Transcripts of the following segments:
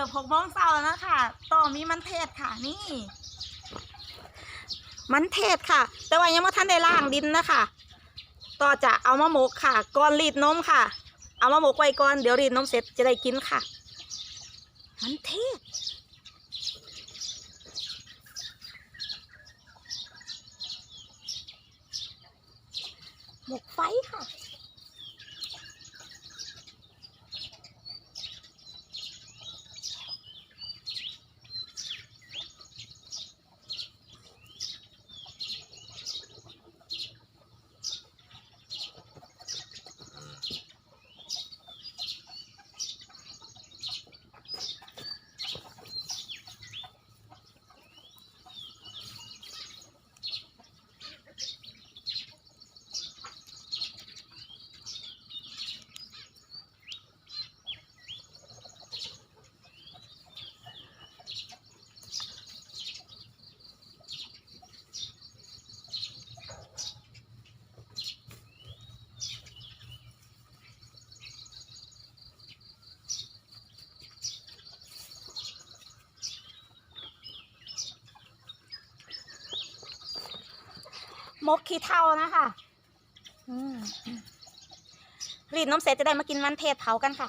กือบหกโมงเช้าแล้วนะคะต่อมีมันเทศค่ะนี่ มันเทศค่ะ แต่ว่ายังไม่ทันได้ล่างดินนะคะต่อจะเอามาหมกค่ะก่อนรีดนมค่ะ เอามาหมกไว้ก่อนเดี๋ยวรีดนมเสร็จจะได้กินค่ะ มันเทศหมกไฟค่ะ มกขี้เท่านะคะรีดนมเสร็จจะได้มากินมันเทศเผากันค่ะ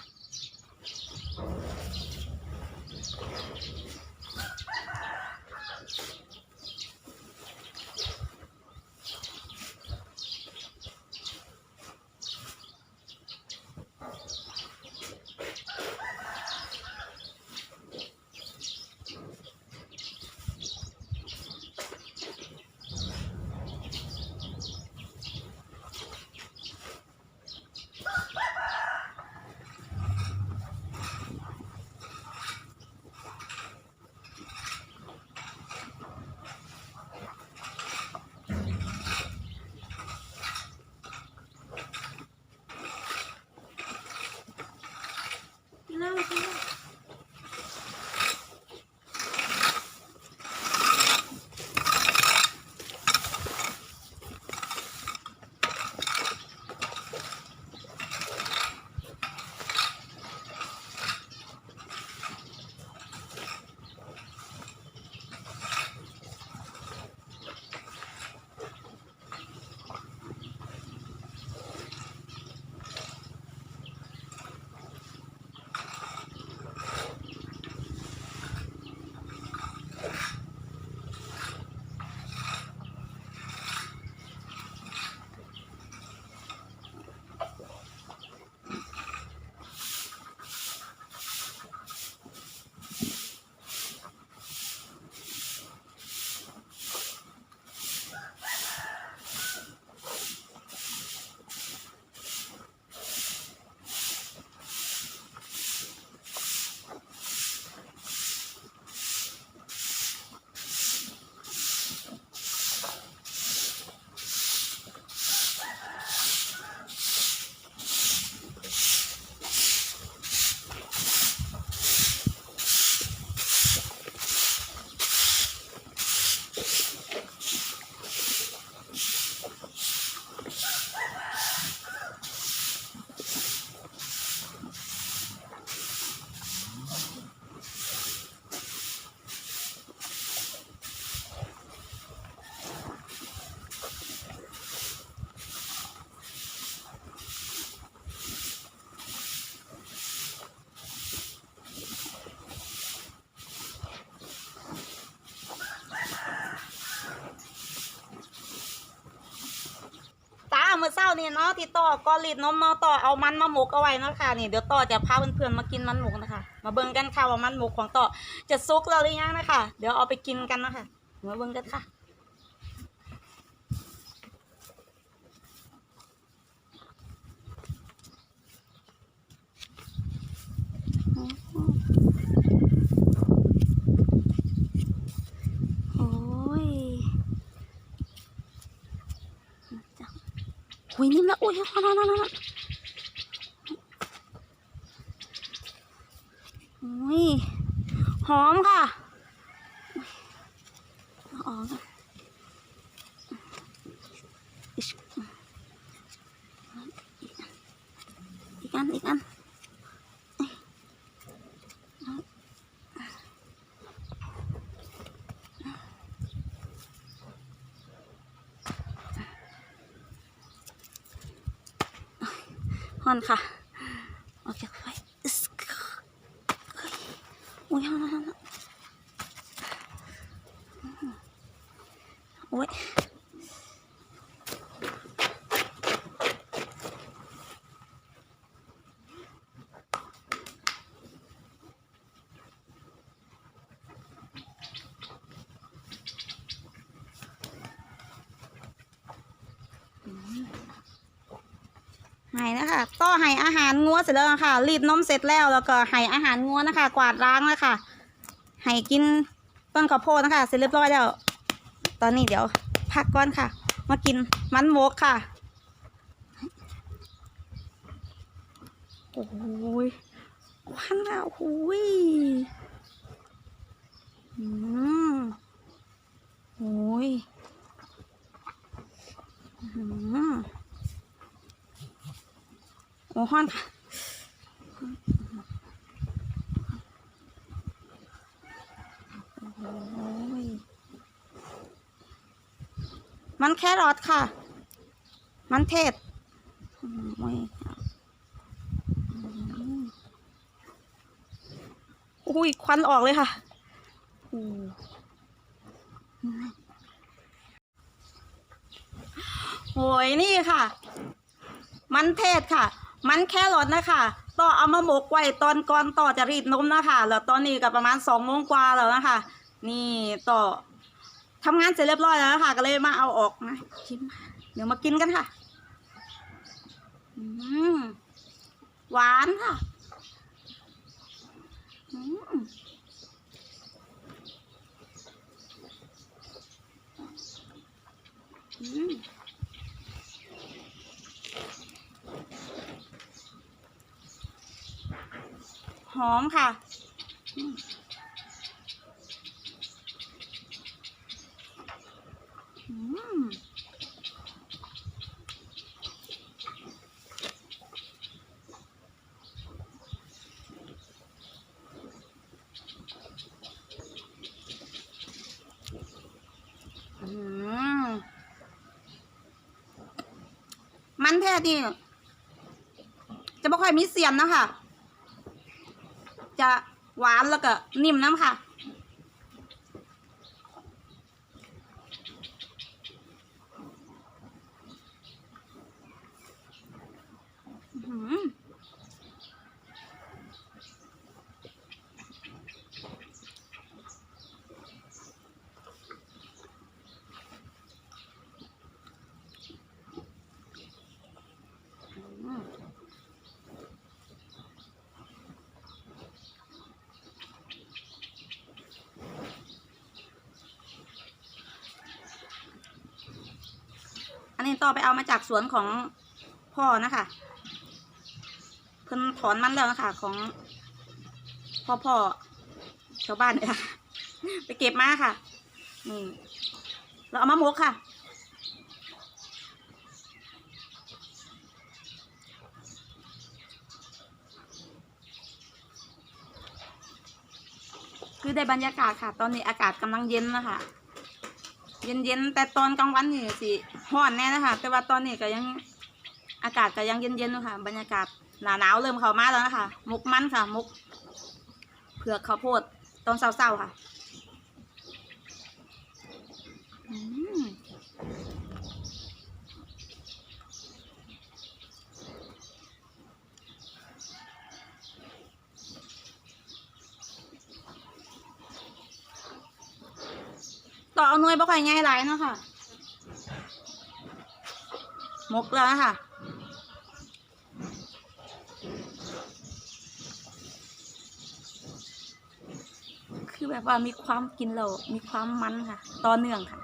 นี่เนาะที่ต่อก็รีดนมเนาะต่อเอามันมาหมกเอาไว้เนาะค่ะนี่เดี๋ยวต่อจะพาเพื่อนๆมากินมันหมกนะคะ มาเบิ่งกันค่ะว่ามันหมกของต่อจะซุกแล้วหรือยังนะคะเดี๋ยวเอาไปกินกันนะคะมาเบิ่งกันค่ะ โอ้ยจัง หุยนิ่มแล้วอุ้ยนนนนนั่นนั่นโอ้ยหอมค่ะเอาออกก่อนอิ๊ชอีกอัน อีกอัน อนค่ะออกจากไฟอึ๊สเฮ้ยโอ้ยฮอนฮอนฮอนโอ้ยไห้ นะคะต่อไห้อาหารงัวเสร็จแล้วนะคะรีดนมเสร็จแล้วแล้วก็ไห้อาหารงัวนะคะ กวาดล้างแล้วค่ะไห้กินต้นข้าวโพดนะคะ เสร็จเรียบร้อยแล้ว ตอนนี้เดี๋ยวพักก่อนค่ะ มากินมันโมกค่ะโอ้ยควันอะโอ้ยอืมโอ้ยอืม โอ้ฮ้อนค่ะมันแครอทค่ะ มันเทศโอ้ยอุ้ยควันออกเลยค่ะโอ้ยนี่ค่ะ มันเทศค่ะ มันแค่รสนะคะต่อเอามาหมกไว้ตอนก่อนต่อจะรีดนมนะคะแล้วตอนนี้ก็ประมาณสองโมงกว่าแล้วนะคะ นี่ต่อทำงานเสร็จเรียบร้อยแล้วนะคะก็เลยมาเอาออกนะชิมเดี๋ยวมากินกันค่ะอืมหวานค่ะ อืมอืม หอมค่ะ อืมมันแท้ดีจะไม่ค่อยมีเสียมนะคะ จะหวานแล้วก็นิ่มน้ำค่ะ นนี้ต่อไปเอามาจากสวนของพ่อนะคะเพิ่นถอนมันแล้วนะคะของพ่อพ่อชาวบ้านเนี่ยค่ะ ไปเก็บมาค่ะนี่แล้วเอามาหมกค่ะคือได้บรรยากาศค่ะ ตอนนี้อากาศกำลังเย็นนะคะ เย็นๆแต่ตอนกลางวันนี่สิห้อนแน่นะคะแต่ว่าตอนนี้ก็ยังอากาศก็ยังเย็นเย็นๆอยู่ค่ะ บรรยากาศหนาหนาวเริ่มเข้ามาแล้วนะคะมุกมันค่ะมุกเผือกข้าวโพดตอนเศร้าๆค่ะอืม ต่อเอาหน่วยบ่ค่อยง่ายหลายเนาะค่ะมกแล้วนะคะคือแบบว่ามีความกินแล้วมีความมันค่ะ ต่อเนื่องค่ะ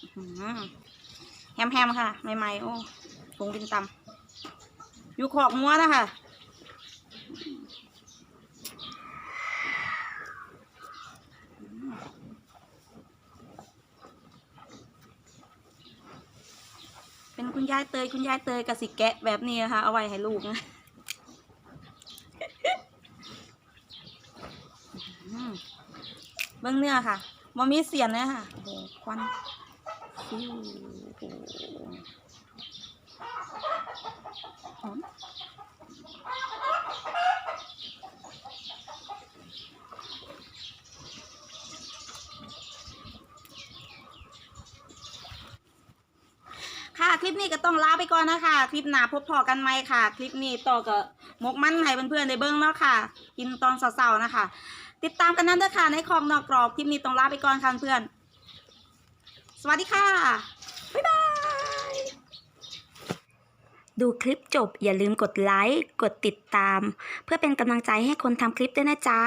อื้อหือแฮมๆค่ะ ใหม่ๆ โอ้ปรุงเป็นตำอยู่ขอกงัวนะคะ คุณยายเตยคุณยายเตยกะสิแกะแบบนี้นะคะเอาไว้ให้ลูกนะเบื้องเนื้อค่ะมอมีเสียนเลยค่ะโอ้โหควันฟิวโอ้โคลิปนี้ก็ต้องลาไปก่อนนะคะ คลิปหน้าพบพอกันไหมค่ะ คลิปนี้ต่อกับมกมันให้เพื่อนๆได้เบิ้งเนาะค่ะ กินตอนเสาร์ๆนะคะ ติดตามกันนั้นเด้อค่ะในคลองนอกกรอบ คลิปนี้ต้องลาไปก่อนค่ะเพื่อน สวัสดีค่ะ บ๊ายบาย ดูคลิปจบอย่าลืมกดไลค์ กดติดตาม เพื่อเป็นกำลังใจให้คนทำคลิปด้วยนะจ๊ะ